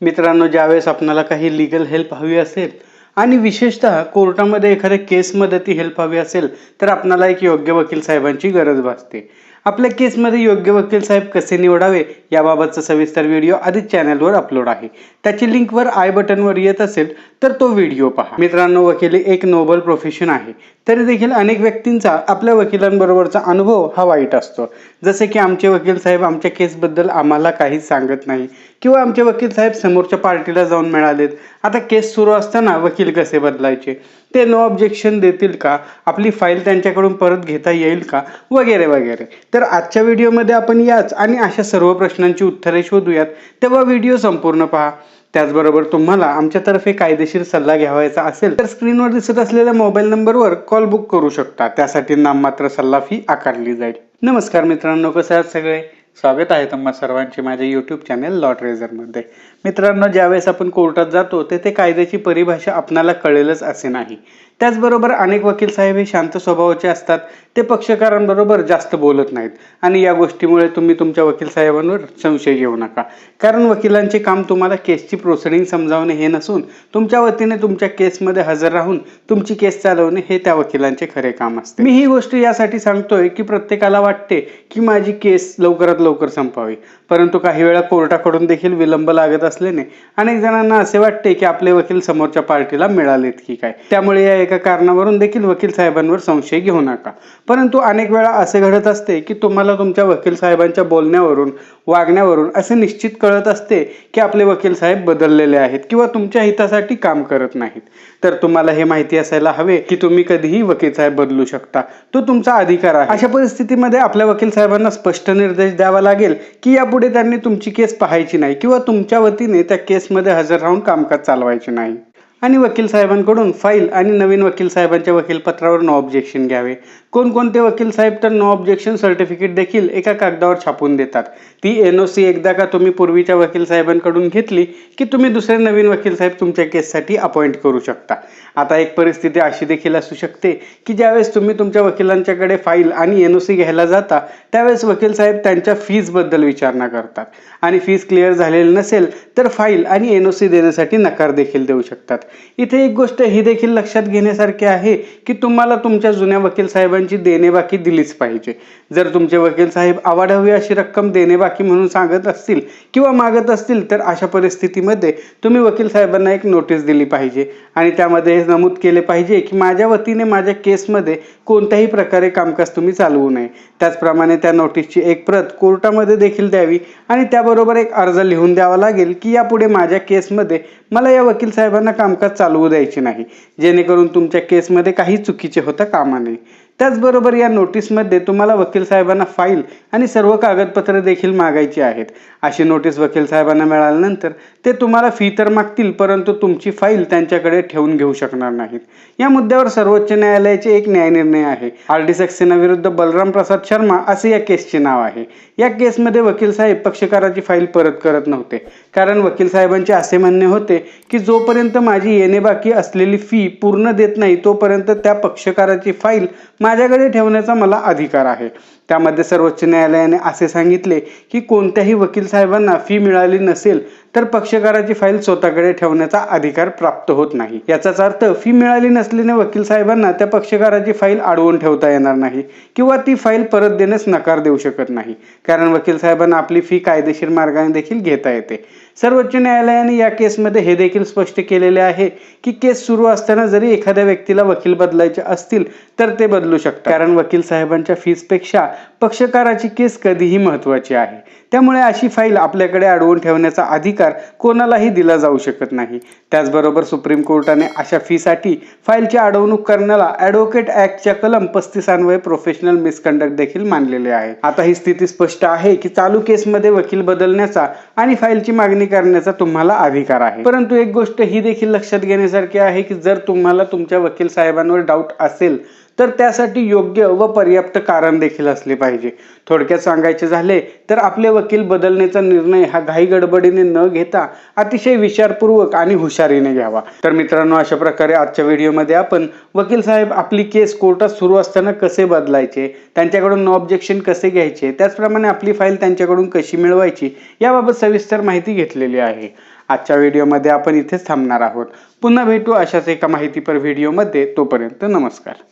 मित्रांनो ज्यावेळेस आपणाला काही लिगल हेल्प हवी असेल आणि विशेषतः कोर्टामध्ये एखाद्या केसमध्ये ती हेल्प हवी असेल तर आपणाला एक योग्य वकील साहेबांची गरज भासते. आपल्या केसमध्ये योग्य वकील साहेब कसे निवडावे याबाबतचा सविस्तर व्हिडिओ आधीच चॅनलवर अपलोड आहे. त्याची लिंकवर आय बटनवर येत असेल तर तो व्हिडिओ पहा. मित्रांनो वकिली एक नोबल प्रोफेशन आहे. तरी देखील अनेक व्यक्तींचा आपल्या वकिलांबरोबरचा अनुभव हा वाईट असतो. जसे की आमचे वकील साहेब आमच्या केसबद्दल आम्हाला काहीच सांगत नाही. किंवा आमचे वकील साहेब समोरच्या पार्टीला जाऊन मिळालेत. आता केस सुरू असताना वकील कसे बदलायचे? ते नो ऑब्जेक्शन देतील का? आपली फाईल त्यांच्याकडून परत घेता येईल का? वगैरे वगैरे. तर आजच्या व्हिडिओमध्ये आपण याच आणि अशा सर्व प्रश्नांची उत्तरे शोधूयात. तेव्हा व्हिडिओ संपूर्ण पहा. त्याचबरोबर तुम्हाला आमच्यातर्फे कायदेशीर सल्ला घ्यावायचा असेल तर स्क्रीनवर दिसत असलेल्या मोबाईल नंबरवर कॉल बुक करू शकता. त्यासाठी नाममात्र सल्ला फी आकारली जाईल. नमस्कार मित्रांनो कसं आहात सगळे? स्वागत आहे तुम्हा सर्वांचे माझ्या यूट्यूब चॅनेल लॉट रेझरमध्ये मित्रांनो ज्यावेळेस आपण कोर्टात जातो तेथे कायद्याची परिभाषा आपणाला कळेलच असे नाही. त्याचबरोबर अनेक वकील साहेब हे शांत स्वभावाचे असतात. ते पक्षकारांबरोबर जास्त बोलत नाहीत. आणि या गोष्टीमुळे तुम्ही तुमच्या वकील साहेबांवर संशय घेऊ नका. कारण वकिलांचे काम तुम्हाला केसची प्रोसिडिंग समजावणे हे नसून तुमच्या वतीने तुमच्या केसमध्ये हजर राहून तुमची केस चालवणे हे त्या वकिलांचे खरे काम असते. मी ही गोष्ट यासाठी सांगतोय की प्रत्येकाला वाटते की माझी केस लवकरात लवकर संपावी. परंतु काही वेळा कोर्टाकडून देखील विलंब लागत असल्याने अनेक जणांना असे वाटते की आपले वकील समोरच्या पार्टीला मिळालेत की काय. त्यामुळे या एका कारणावरून देखील वकील साहेबांवर संशय घेऊ नका. परंतु अनेक वेळा असे घडत असते की तुम्हाला तुमच्या वकील साहेबांच्या बोलण्यावरून वागण्यावरून असे निश्चित कळत असते की आपले वकील साहेब बदललेले आहेत किंवा तुमच्या हितासाठी काम करत नाहीत. तर तुम्हाला हे माहिती असायला हवे की तुम्ही कधीही वकील साहेब बदलू शकता. तो तुमचा अधिकार आहे. अशा परिस्थितीमध्ये आपल्या वकील साहेबांना स्पष्ट निर्देश द्यावा लागेल की यापुढे त्यांनी तुमची केस पाहायची नाही किंवा तुमच्या वतीने त्या केसमध्ये हजर राहून कामकाज चालवायचे नाही. आणि वकील साहेबांकडून फाईल आणि नवीन वकील साहेबांच्या वकीलपत्रावर नो ऑब्जेक्शन घ्यावे. कोणकोणते वकील साहेब तर नो ऑब्जेक्शन सर्टिफिकेट देखील एका कागदावर छापून देतात. ती एन ओ सी एकदा का तुम्ही पूर्वीच्या वकील साहेबांकडून घेतली की तुम्ही दुसरे नवीन वकील साहेब तुमच्या केससाठी अपॉइंट करू शकता. आता एक परिस्थिती अशी देखील असू शकते की ज्यावेळेस तुम्ही तुमच्या वकिलांच्याकडे फाईल आणि एन ओ सी घ्यायला जाता त्यावेळेस वकील साहेब त्यांच्या फीजबद्दल विचारणा करतात. आणि फीज क्लिअर झालेली नसेल तर फाईल आणि एन ओ सी देण्यासाठी नकार देखील देऊ शकतात. इथे एक गोष्ट ही देखील लक्षात घेण्यासारखी आहे की तुम्हाला तुमच्या जुन्या वकील साहेबांची देणेबाकी दिलीच पाहिजे. जर तुमचे वकील साहेब आवाढावी अशी रक्कम देणेबाकी म्हणून सांगत असतील किंवा मागत असतील तर अशा परिस्थितीमध्ये तुम्ही वकील साहेबांना एक नोटीस दिली पाहिजे. आणि त्यामध्ये हे नमूद केले पाहिजे की माझ्या वतीने माझ्या केसमध्ये कोणत्याही प्रकारे कामकाज तुम्ही चालवू नये. त्याचप्रमाणे त्या नोटीसची एक प्रत कोर्टामध्ये देखील द्यावी आणि त्याबरोबर एक अर्ज लिहून द्यावा लागेल की यापुढे माझ्या केसमध्ये मला या वकील साहेबांना काम कामकाज चालवू द्यायचे नाही. जेणेकरून तुमच्या केसमध्ये काही चुकीचे होता कामा नये. त्याचबरोबर या नोटीसमध्ये तुम्हाला वकील साहेबांना फाईल आणि सर्व कागदपत्रे देखील मागायची आहेत. अशी नोटीस वकील साहेबांना मिळाल्यानंतर ते तुम्हाला फी तर मागतील परंतु तुमची फाईल त्यांच्याकडे ठेवून घेऊ शकणार नाहीत. या मुद्द्यावर सर्वोच्च न्यायालयाचे एक न्यायनिर्णय आहे. आर डी सक्सेना विरुद्ध बलराम प्रसाद शर्मा असे या केसचे नाव आहे. या केसमध्ये वकील साहेब पक्षकाराची फाईल परत करत नव्हते. कारण वकील साहेबांचे असे म्हणणे होते की जोपर्यंत माझी येणे बाकी असलेली फी पूर्ण देत नाही तोपर्यंत त्या पक्षकाराची फाईल माझ्याकडे ठेवण्याचा मला अधिकार आहे. त्यामध्ये सर्वोच्च न्यायालयाने असे सांगितले की कोणत्याही वकील साहेबांना फी मिळाली नसेल तर पक्षकाराची फाईल स्वतःकडे ठेवण्याचा अधिकार प्राप्त होत नाही. याचाच अर्थ फी मिळाली नसल्याने वकील साहेबांना त्या पक्षकाराची फाईल अडवून ठेवता येणार नाही किंवा ती फाईल परत देण्यास नकार देऊ शकत नाही. कारण वकील साहेबांना आपली फी कायदेशीर मार्गाने देखील घेता येते. सर्वोच्च न्यायालयाने या केसमध्ये हे देखील स्पष्ट केलेले आहे की केस सुरू असताना जरी एखाद्या व्यक्तीला वकील बदलायचे असतील तर ते बदलू शकतात. कारण वकील साहेबांच्या फीजपेक्षा पक्षकाराची केस कधीही महत्त्वाची आहे. त्यामुळे अशी फाईल आपल्याकडे अडवून ठेवण्याचा अधिकार कोणालाही दिला जाऊ शकत नाही. त्याचबरोबर सुप्रीम कोर्टाने अशा फीसाठी फाईलची अडवणूक करण्याला ॲडव्होकेट ॲक्टच्या कलम पस्तीस अन्वये प्रोफेशनल मिसकंडक्ट देखील मानलेले आहे आता ही स्थिती स्पष्ट आहे की चालू केसमध्ये वकील बदलण्याचा आणि फाईलची मागणी करण्याचा तुम्हाला अधिकार आहे. परंतु एक गोष्ट ही देखील लक्षात घेण्यासारखी आहे की जर तुम्हाला तुमच्या वकील साहेबांवर डाऊट असेल तर त्यासाठी योग्य व पर्याप्त कारण देखील असले पाहिजे. थोडक्यात सांगायचे झाले तर आपले वकील बदलण्याचा निर्णय हा घाई गडबडीने न घेता अतिशय विचारपूर्वक आणि हुशारीने घ्यावा. तर मित्रांनो अशा प्रकारे आजच्या व्हिडिओमध्ये आपण वकील साहेब आपली केस कोर्टात सुरू असताना कसे बदलायचे त्यांच्याकडून नो ऑब्जेक्शन कसे घ्यायचे त्याचप्रमाणे आपली फाईल त्यांच्याकडून कशी मिळवायची याबाबत सविस्तर माहिती घेतलेली आहे. आजच्या व्हिडिओमध्ये आपण इथेच थांबणार आहोत. पुन्हा भेटू अशाच एका माहितीपर व्हिडिओमध्ये. तोपर्यंत नमस्कार.